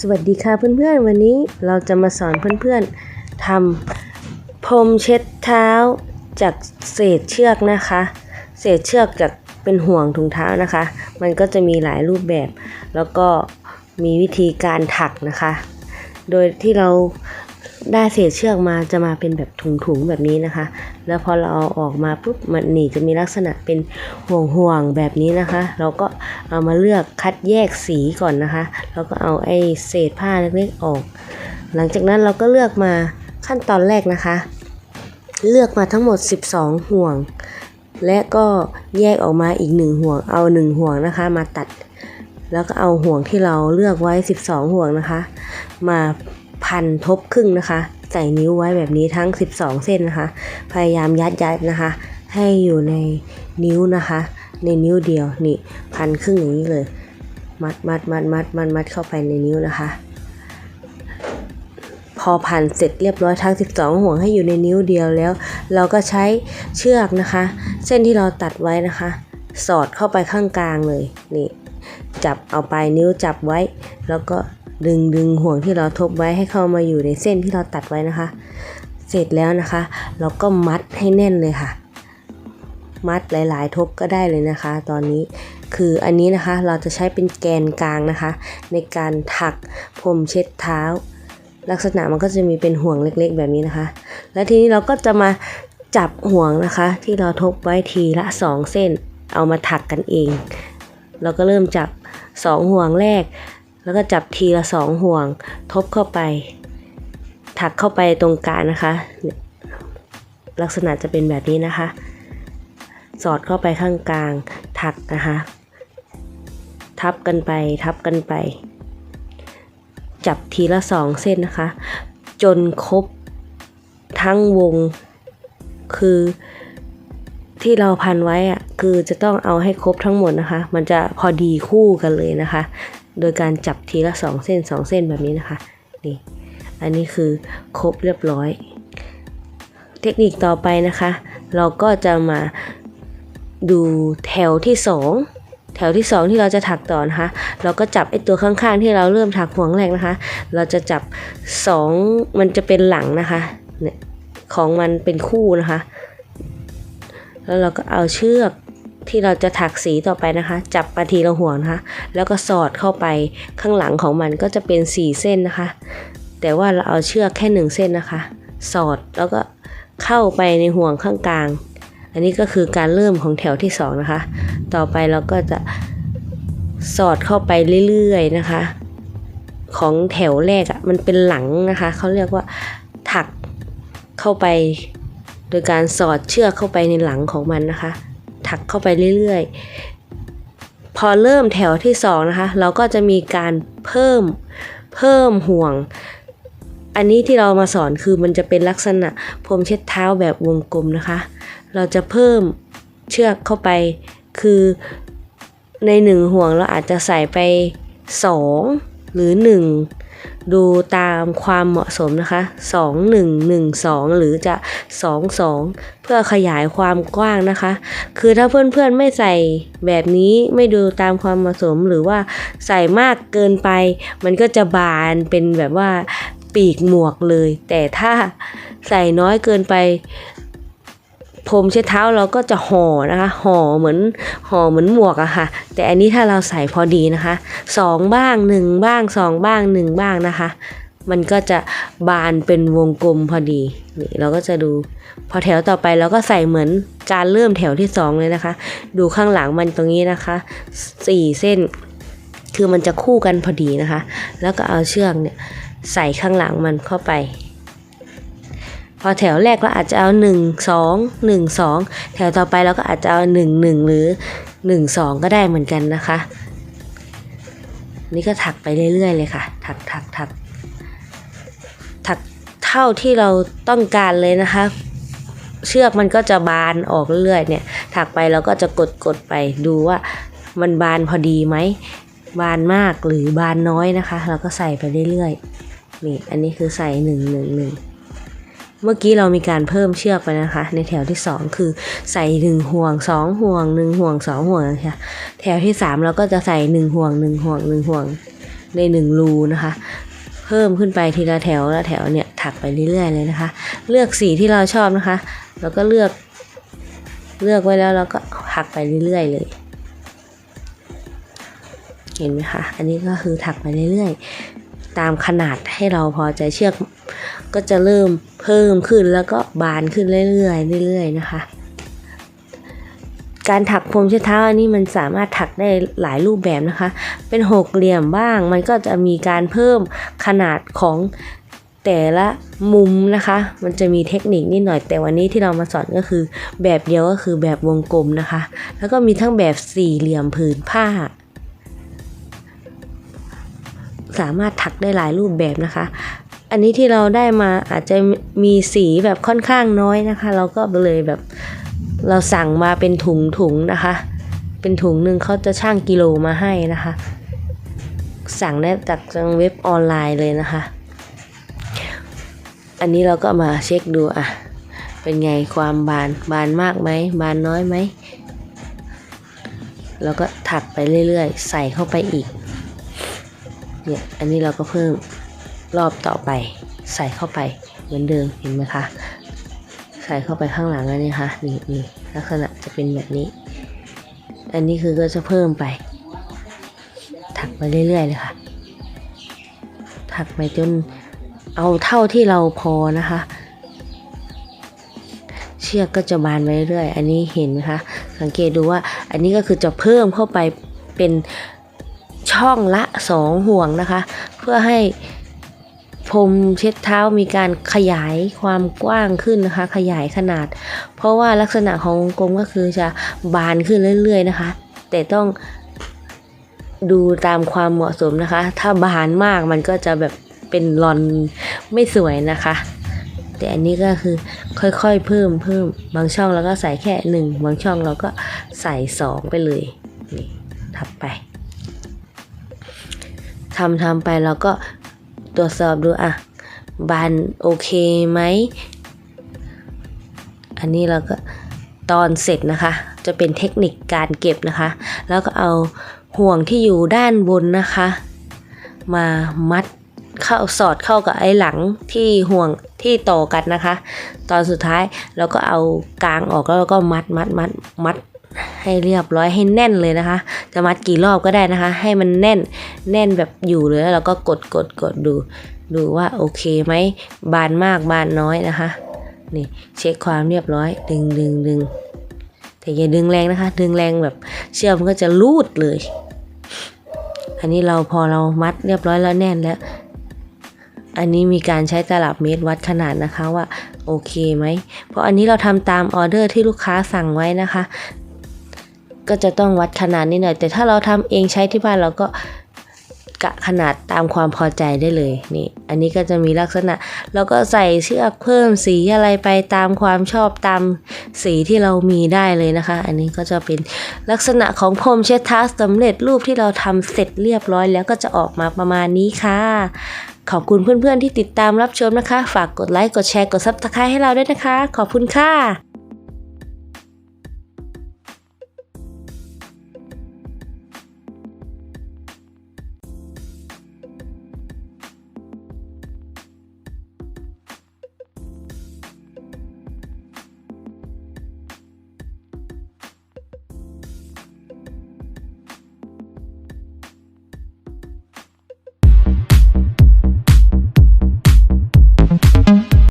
สวัสดีค่ะเพื่อนๆ วันนี้เราจะมาสอนเพื่อนๆทำพรมเช็ดเท้าจากเศษเชือกนะคะ เศษเชือกจากเป็นห่วงถุงเท้านะคะ มันก็จะมีหลายรูปแบบ แล้วก็มีวิธีการถักนะคะ โดยที่เรา ได้เศษเชือกมาจะมาเป็นแบบถุงๆแบบนี้นะคะ แล้วพอเราเอาออกมาปุ๊บมันหนีจะมีลักษณะเป็นห่วงๆแบบนี้นะคะ เราก็เอามาเลือกคัดแยกสีก่อนนะคะ แล้วก็เอาไอ้เศษผ้าเล็กๆออก หลังจากนั้นเราก็เลือกมาขั้นตอนแรกนะคะ เลือกมาทั้งหมด 12 ห่วง และก็แยกออกมาอีกหนึ่งห่วง เอาหนึ่งห่วงนะคะมาตัด แล้วก็เอาห่วงที่เราเลือกไว้ 12 ห่วงนะคะ มา พันทบครึ่งนะคะ ใส่นิ้วไว้แบบนี้ทั้ง 12 เส้นนะคะ พยายามยัดยัดนะคะ ให้อยู่ในนิ้วนะคะ ในนิ้วเดียวนี่พันครึ่งอย่างนี้เลย มัดมัดมัดมัดมัดมัดเข้าไปในนิ้วนะคะ พอพันเสร็จเรียบร้อยทั้ง 12 ห่วงให้อยู่ในนิ้วเดียวแล้ว เราก็ใช้เชือกนะคะ เส้นที่เราตัดไว้นะคะ สอดเข้าไปข้างกลางเลยนี่จับเอาปลายนิ้วจับไว้ แล้วก็ ดึงดึงห่วงที่เราทบไว้ให้เข้ามาอยู่ในเส้นที่เราตัดไว้นะคะ เสร็จแล้วนะคะ เราก็มัดให้แน่นเลยค่ะ มัดหลาย ๆ ทบก็ได้เลยนะคะ ตอนนี้คืออันนี้นะคะเราจะใช้เป็นแกนกลางนะคะ ในการถักพรมเช็ดเท้า ลักษณะมันก็จะมีเป็นห่วงเล็กๆ แบบนี้นะคะ แล้วทีนี้เราก็จะมาจับห่วงนะคะ ที่เราทบไว้ทีละสองเส้นเอามาถักกันเอง เราก็เริ่มจับสองห่วงแรก แล้วก็จับทีละสองห่วง ทบเข้าไป ถักเข้าไปตรงกลางนะคะ ลักษณะจะเป็นแบบนี้นะคะ สอดเข้าไปข้างกลาง ถักนะคะ ทับกันไป ทับกันไป จับทีละสองเส้นนะคะ จนครบทั้งวง คือที่เราพันไว้อะคือจะต้องเอาให้ครบทั้งหมดนะคะ มันจะพอดีคู่กันเลยนะคะ โดยการจับทีละสองเส้นสองเส้นแบบนี้นะคะนี่อันนี้คือครบเรียบร้อย เทคนิคต่อไปนะคะ เราก็จะมาดูแถวที่สองแถวที่สองที่เราจะถักต่อนะคะ เราก็จับไอ้ตัวข้างๆ ที่เราเริ่มถักห่วงแรกนะคะ เราจะจับสองมันจะเป็นหลังนะคะเนี่ยของมันเป็นคู่นะคะ แล้วเราก็เอาเชือก ที่เราจะถักสีต่อไปนะคะ จับมาทีละห่วงนะคะ แล้วก็สอดเข้าไปข้างหลังของมันก็จะเป็นสี่เส้นนะคะ แต่ว่าเราเอาเชือกแค่หนึ่งเส้นนะคะ สอดแล้วก็เข้าไปในห่วงข้างกลาง อันนี้ก็คือการเริ่มของแถวที่สองนะคะ ต่อไปเราก็จะสอดเข้าไปเรื่อยๆนะคะ ของแถวแรกอะ่ะมันเป็นหลังนะคะเขาเรียกว่าถักเข้าไป โดยการสอดเชือกเข้าไปในหลังของมันนะคะ ถักเข้าไปเรื่อยๆ พอเริ่มแถวที่สองนะคะ เราก็จะมีการเพิ่มเพิ่มห่วง อันนี้ที่เรามาสอนคือมันจะเป็นลักษณะพรมเช็ดเท้าแบบวงกลมนะคะ เราจะเพิ่มเชือกเข้าไป คือในหนึ่งห่วงเราอาจจะใส่ไปสองหรือหนึ่ง ดูตามความเหมาะสมนะคะสองหนึ่งหนึ่งสองหรือจะสองสองเพื่อขยายความกว้างนะคะ คือถ้าเพื่อนๆไม่ใส่แบบนี้ไม่ดูตามความเหมาะสมหรือว่าใส่มากเกินไป มันก็จะบานเป็นแบบว่าปีกหมวกเลย แต่ถ้าใส่น้อยเกินไป พรมเช็ดเท้าเราก็จะห่อนะคะ ห่อเหมือนห่อเหมือนหมวกอะค่ะ แต่อันนี้ถ้าเราใส่พอดีนะคะสองบ้างหนึ่งบ้างสองบ้างหนึ่งบ้างนะคะ มันก็จะบานเป็นวงกลมพอดีนี่เราก็จะดูพอแถวต่อไปเราก็ใส่เหมือนการเริ่มแถวที่สองเลยนะคะ ดูข้างหลังมันตรงนี้นะคะสี่เส้น คือมันจะคู่กันพอดีนะคะ แล้วก็เอาเชือกเนี่ยใส่ข้างหลังมันเข้าไป พอแถวแรกเราอาจจะเอาหนึ่งสองหนึ่งสองแถวต่อไปเราก็อาจจะเอาหนึ่งหรือหนึ่งสองก็ได้เหมือนกันนะคะ นี่ก็ถักไปเรื่อยๆเลยค่ะ ถักถักถักถักเท่าที่เราต้องการเลยนะคะ เชือกมันก็จะบานออกเรื่อยๆเนี่ยถักไปเราก็จะกดกดไปดูว่ามันบานพอดีไหมบานมากหรือบานน้อยนะคะ เราก็ใส่ไปเรื่อยๆนี่อันนี้คือใส่หนึ่งหนึ่งหนึ่ง เมื่อกี้เรามีการเพิ่มเชือกไปนะคะ ในแถวที่สองคือใส่หนึ่งห่วงสองห่วงหนึ่งห่วงสองห่วงนะคะแถวที่สามเราก็จะใส่หนึ่งห่วงหนึ่งห่วงหนึ่งห่วงในหนึ่งรูนะคะ เพิ่มขึ้นไปทีละแถวละแถวเนี่ยถักไปเรื่อยๆเลยนะคะ เลือกสีที่เราชอบนะคะ แล้วก็เลือกเลือกไว้แล้วเราก็ถักไปเรื่อยๆเลย เห็นไหมคะ อันนี้ก็คือถักไปเรื่อยๆ ตามขนาดให้เราพอใจเชือกก็จะเริ่มเพิ่มขึ้นแล้วก็บานขึ้นเรื่อยๆเรื่อยๆนะคะ การถักพรมเช็ดเท้าอันนี้มันสามารถถักได้หลายรูปแบบนะคะ เป็นหกเหลี่ยมบ้าง มันก็จะมีการเพิ่มขนาดของแต่ละมุมนะคะ มันจะมีเทคนิคนิดหน่อย แต่วันนี้ที่เรามาสอนก็คือ แบบเดียวก็คือแบบวงกลมนะคะ แล้วก็มีทั้งแบบสี่เหลี่ยมผืนผ้า สามารถถักได้หลายรูปแบบนะคะ อันนี้ที่เราได้มาอาจจะมีสีแบบค่อนข้างน้อยนะคะ เราก็เลยแบบเราสั่งมาเป็นถุงถุงๆนะคะ เป็นถุงหนึ่งเขาจะช่างกิโลมาให้นะคะ สั่งได้จากทางเว็บออนไลน์เลยนะคะ อันนี้เราก็มาเช็คดูอะเป็นไงความบานบานมากไหมบานน้อยไหมแล้วก็ถักไปเรื่อยๆ ใส่เข้าไปอีก เนี่ย อันนี้เราก็เพิ่มรอบต่อไป ใส่เข้าไปเหมือนเดิมเห็นไหมคะ ใส่เข้าไปข้างหลังแล้วนี่ค่ะนี่นี่ลักษณะจะเป็นแบบนี้ อันนี้คือก็จะเพิ่มไป ถักไปเรื่อยๆเลยค่ะ ถักไปจนเอาเท่าที่เราพอนะคะ เชือกก็จะบานไปเรื่อยๆอันนี้เห็นไหมคะ สังเกตดูว่าอันนี้ก็คือจะเพิ่มเข้าไปเป็น ช่องละสองห่วงนะคะ เพื่อให้พรมเช็ดเท้ามีการขยายความกว้างขึ้นนะคะ ขยายขนาด เพราะว่าลักษณะของวงกลมก็คือจะบานขึ้นเรื่อย ๆ นะคะ แต่ต้องดูตามความเหมาะสมนะคะ ถ้าบานมากมันก็จะแบบเป็นรอนไม่สวยนะคะ แต่อันนี้ก็คือค่อยๆเพิ่มเพิ่มบางช่องเราก็ใส่แค่หนึ่งบางช่องเราก็ใส่สองไปเลยนี่ทับไป ทำทำไปเราก็ตรวจสอบดูอะบานโอเคไหม อันนี้เราก็ตอนเสร็จนะคะ จะเป็นเทคนิคการเก็บนะคะ แล้วก็เอาห่วงที่อยู่ด้านบนนะคะ มามัดเข้าสอดเข้ากับไอ้หลังที่ห่วงที่ต่อกันนะคะ ตอนสุดท้ายเราก็เอากลางออกแล้วเราก็มัดมัดมัดมัด ให้เรียบร้อยให้แน่นเลยนะคะ จะมัดกี่รอบก็ได้นะคะ ให้มันแน่นแน่นแบบอยู่เลยแล้วเราก็กดกดกดดู ดูว่าโอเคไหมบานมากบานน้อยนะคะนี่เช็คความเรียบร้อย ดึงดึงดึงแต่อย่าดึงแรงนะคะ ดึงแรงแบบเชือกมันก็จะลูดเลย อันนี้เราพอเรามัดเรียบร้อยแล้วแน่นแล้ว อันนี้มีการใช้ตลับเมตรวัดขนาดนะคะว่าโอเคไหม เพราะอันนี้เราทำตามออเดอร์ที่ลูกค้าสั่งไว้นะคะ ก็จะต้องวัดขนาดนิดหน่อย แต่ถ้าเราทำเองใช้ที่บ้านเราก็กะขนาดตามความพอใจได้เลยนี่ อันนี้ก็จะมีลักษณะ แล้วก็ใส่เชือกเพิ่มสีอะไรไปตามความชอบตามสีที่เรามีได้เลยนะคะ อันนี้ก็จะเป็นลักษณะของพรมเช็ดเท้าสำเร็จรูปที่เราทำเสร็จเรียบร้อย แล้วก็จะออกมาประมาณนี้ค่ะ ขอบคุณเพื่อนๆที่ติดตามรับชมนะคะ ฝากกดไลค์กดแชร์กดซับสไครต์ให้เราด้วยนะคะ ขอบคุณค่ะ